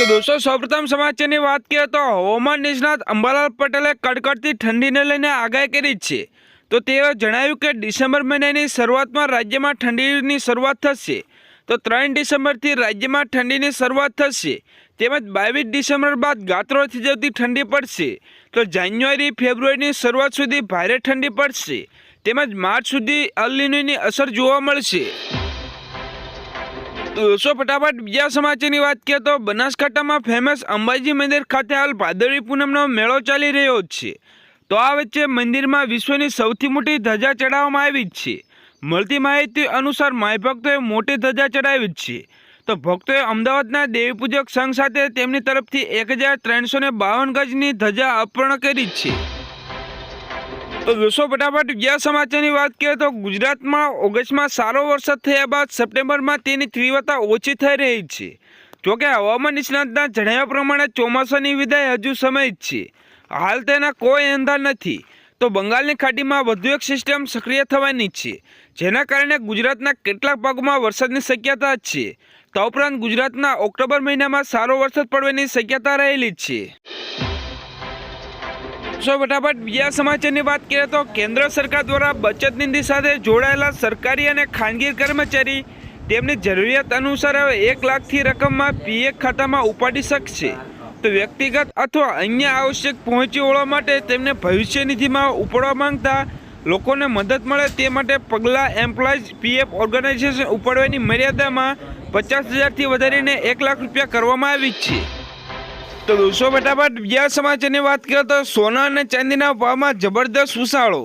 તો દોસ્તો, સૌપ્રથમ સમાચારની વાત કરીએ તો હવામાન નિષ્ણાત અંબાલાલ પટેલે કડકડતી ઠંડીને લઈને આગાહી કરી છે. તો તેઓએ જણાવ્યું કે ડિસેમ્બર મહિનાની શરૂઆતમાં રાજ્યમાં ઠંડીની શરૂઆત થશે. તો ત્રણ ડિસેમ્બરથી રાજ્યમાં ઠંડીની શરૂઆત થશે. તેમજ બાવીસ ડિસેમ્બર બાદ ગાત્રો થીજવતી ઠંડી પડશે. તો જાન્યુઆરી, ફેબ્રુઆરીની શરૂઆત સુધી ભારે ઠંડી પડશે. તેમજ માર્ચ સુધી અલનીની અસર જોવા મળશે. દોસ્તો ફટાફટ બીજા સમાચારની વાત કરીએ તો બનાસકાંઠામાં ફેમસ અંબાજી મંદિર ખાતે હાલ ભાદરવી પૂનમનો મેળો ચાલી રહ્યો છે. તો આ વચ્ચે મંદિરમાં વિશ્વની સૌથી મોટી ધજા ચડાવવામાં આવી જ છે. મળતી માહિતી અનુસાર માય ભક્તોએ મોટી ધજા ચડાવી જ છે. તો ભક્તોએ અમદાવાદના દેવીપૂજક સંઘ સાથે તેમની તરફથી એક હજાર ત્રણસો બાવન ગજની ધજા અર્પણ કરી છે. તો દોસ્તો ફટાફટ બીજા સમાચારની વાત કરીએ તો ગુજરાતમાં ઓગસ્ટમાં સારો વરસાદ થયા બાદ સપ્ટેમ્બરમાં તેની તીવ્રતા ઓછી થઈ રહી છે. જોકે હવામાન નિષ્ણાતના જણાવ્યા પ્રમાણે ચોમાસાની વિદાય હજુ સમય છે. હાલ તેના કોઈ અંધાર નથી. તો બંગાળની ખાડીમાં વધુ એક સિસ્ટમ સક્રિય થવાની છે, જેના કારણે ગુજરાતના કેટલાક ભાગોમાં વરસાદની શક્યતા છે. તો ઉપરાંત ગુજરાતના ઓક્ટોબર મહિનામાં સારો વરસાદ પડવાની શક્યતા રહેલી છે. સો ફટાફટ બીજા સમાચારની વાત કરીએ તો કેન્દ્ર સરકાર દ્વારા બચત નિધિ સાથે જોડાયેલા સરકારી અને ખાનગી કર્મચારી તેમની જરૂરિયાત અનુસાર હવે એક લાખથી રકમમાં પીએફ ખાતામાં ઉપાડી શકશે. તો વ્યક્તિગત અથવા અન્ય આવશ્યક પહોંચી વળવા માટે તેમને ભવિષ્ય નિધિમાં ઉપાડવા માંગતા લોકોને મદદ મળે તે માટે પગલાં એમ્પ્લોઈઝ પીએફ ઓર્ગેનાઇઝેશન ઉપાડવાની મર્યાદામાં પચાસ હજારથી વધારીને એક લાખ રૂપિયા કરવામાં આવી છે. તો દોસ્તો, ફટાફટ બીજા સમાચારની વાત કરીએ તો સોના અને ચાંદીના ભાવમાં જબરદસ્ત ઉછાળો.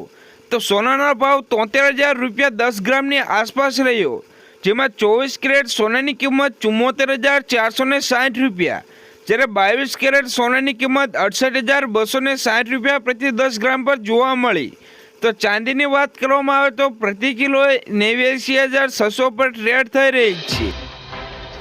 તો સોનાનો ભાવ તોતેર હજાર રૂપિયા દસ ગ્રામની આસપાસ રહ્યો, જેમાં ચોવીસ કેરેટ સોનાની કિંમત ચુમ્મોતેર હજાર ચારસો ને સાઠ રૂપિયા, જ્યારે બાવીસ કેરેટ સોનાની કિંમત અડસઠ હજાર બસો ને સાઠ રૂપિયા પ્રતિ દસ ગ્રામ પર જોવા મળી. તો ચાંદીની વાત કરવામાં આવે તો પ્રતિ કિલોએ નેવ્યાસી હજાર છસો પર ટ્રેડ થઈ રહી છે.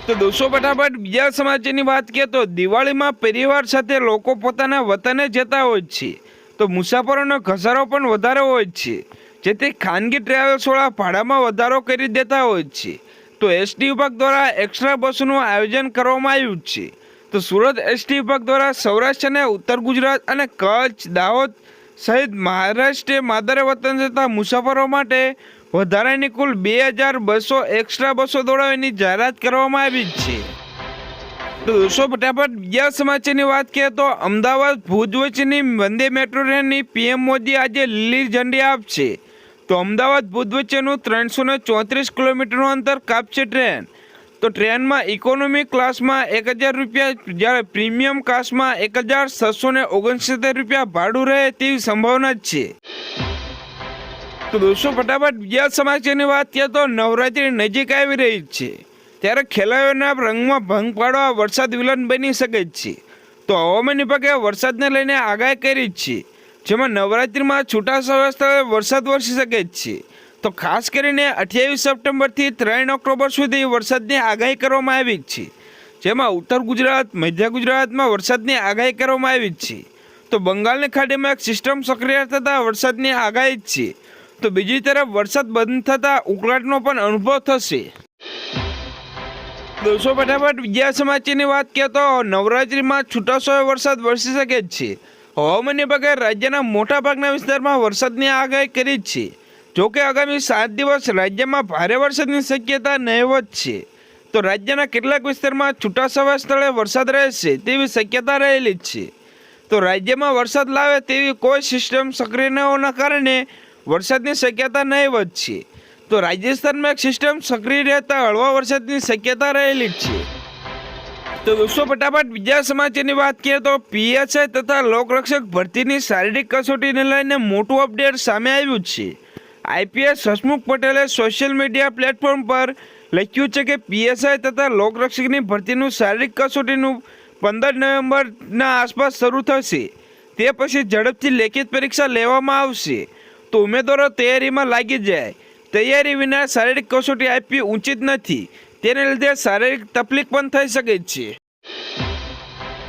તો દોસ્તો ફટાફટ બીજા સમાચારની વાત કરીએ તો દિવાળીમાં પરિવાર સાથે લોકો પોતાના વતને જતા હોય છે. તો મુસાફરોનો ઘસારો પણ વધારે હોય છે. જેથી ખાનગી ટ્રાવેલ્સવાળા ભાડામાં વધારો કરી દેતા હોય છે. તો એસટી વિભાગ દ્વારા એક્સ્ટ્રા બસનું આયોજન કરવામાં આવ્યું છે. તો સુરત એસટી વિભાગ દ્વારા સૌરાષ્ટ્ર અને ઉત્તર ગુજરાત અને કચ્છ, દાહોદ સહિત મહારાષ્ટ્રે, માદરે વતન જતા મુસાફરો માટે વધારાની કુલ બે હજાર બસો એક્સ્ટ્રા બસો દોડાવવાની જાહેરાત કરવામાં આવી છે. તો દોસ્તો, ફટાફટ બીજા સમાચારની વાત કરીએ તો અમદાવાદ ભુજ વચ્ચેની વંદે મેટ્રો ટ્રેનની પીએમ મોદી આજે લીલી ઝંડી આપશે. તો અમદાવાદ ભુજ વચ્ચેનું ત્રણસો ચોત્રીસ કિલોમીટરનું અંતર કાપશે ટ્રેન. તો ટ્રેનમાં ઇકોનોમી ક્લાસમાં એક હજાર રૂપિયા, જ્યારે પ્રીમિયમ ક્લાસમાં એક હજાર છસો ને રૂપિયા ભાડું રહે તેવી સંભાવના જ છે. તો દોસ્તો, ફટાફટ બીજા સમાચારની વાત કરીએ તો નવરાત્રી નજીક આવી રહી છે. ત્યારે ખેલાડીઓના રંગમાં ભંગ પાડવા વરસાદ વિલન બની શકે જ છે. તો હવામાન વિભાગે વરસાદને લઈને આગાહી કરી જ છે. જેમાં નવરાત્રિમાં છૂટા સ્થળે વરસાદ વરસી શકે જ છે. તો ખાસ કરીને અઠ્યાવીસ સપ્ટેમ્બરથી ત્રણ ઓક્ટોબર સુધી વરસાદની આગાહી કરવામાં આવી જ છે. જેમાં ઉત્તર ગુજરાત, મધ્ય ગુજરાતમાં વરસાદની આગાહી કરવામાં આવી જ છે. તો બંગાળની ખાડીમાં એક સિસ્ટમ સક્રિય થતાં વરસાદની આગાહી જ છે. તો બીજી તરફ વરસાદ બંધ થતાં ઉકળાટનો પણ અનુભવ થશે. દોસ્તો, ફટાફટ બીજા સમાચારની વાત કરીએ તો નવરાત્રિમાં છૂટાછવાયો વરસાદ વરસી શકે જ છે. હવામાન વિભાગે રાજ્યના મોટા ભાગના વિસ્તારમાં વરસાદની આગાહી કરી જ છે. જોકે આગામી સાત દિવસ રાજ્યમાં ભારે વરસાદની શક્યતા નહીવત છે. તો રાજ્યના કેટલાક વિસ્તારમાં છૂટાછવાયા સ્થળે વરસાદ રહેશે તેવી શક્યતા રહેલી જ છે. તો રાજ્યમાં વરસાદ લાવે તેવી કોઈ સિસ્ટમ સક્રિય ન હોવાના કારણે વરસાદની શક્યતા નહીવત છે. તો રાજસ્થાનમાં એક સિસ્ટમ સક્રિય રહેતા હળવા વરસાદની શક્યતા રહેલી જ છે. તો દોસ્તો ફટાફટ બીજા સમાચારની વાત કરીએ તો પીએસઆઈ તથા લોકરક્ષક ભરતીની શારીરિક કસોટીને લઈને મોટું અપડેટ સામે આવ્યું છે. આઈપીએસ હસમુખ પટેલે સોશિયલ મીડિયા પ્લેટફોર્મ પર લખ્યું છે કે પીએસઆઈ તથા લોકરક્ષકની ભરતીનું શારીરિક કસોટીનું પંદર નવેમ્બરના આસપાસ શરૂ થશે. તે પછી ઝડપથી લેખિત પરીક્ષા લેવામાં આવશે. તો ઉમેદવારો તૈયારીમાં લાગી જાય. તૈયારી વિના શારીરિક કસોટી આપવી ઉચિત નથી. તેને લીધે શારીરિક તકલીફ પણ થઈ શકે છે.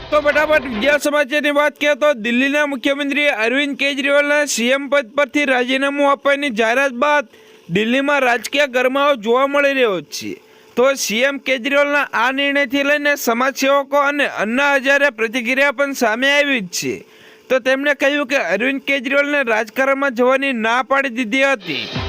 તો ફટાફટ બીજા સમાચારની વાત કરીએ તો દિલ્હીના મુખ્યમંત્રી અરવિંદ કેજરીવાલના સીએમ પદ પરથી રાજીનામું આપવાની જાહેરાત બાદ દિલ્હીમાં રાજકીય ગરમાવો જોવા મળી રહ્યો છે. તો સીએમ કેજરીવાલના આ નિર્ણયથી લઈને સમાજસેવકો અને અન્ના હજારે પ્રતિક્રિયા પણ સામે આવી જ છે. તો તેમણે કહ્યું કે અરવિંદ કેજરીવાલને રાજકારણમાં જવાની ના પાડી દીધી હતી.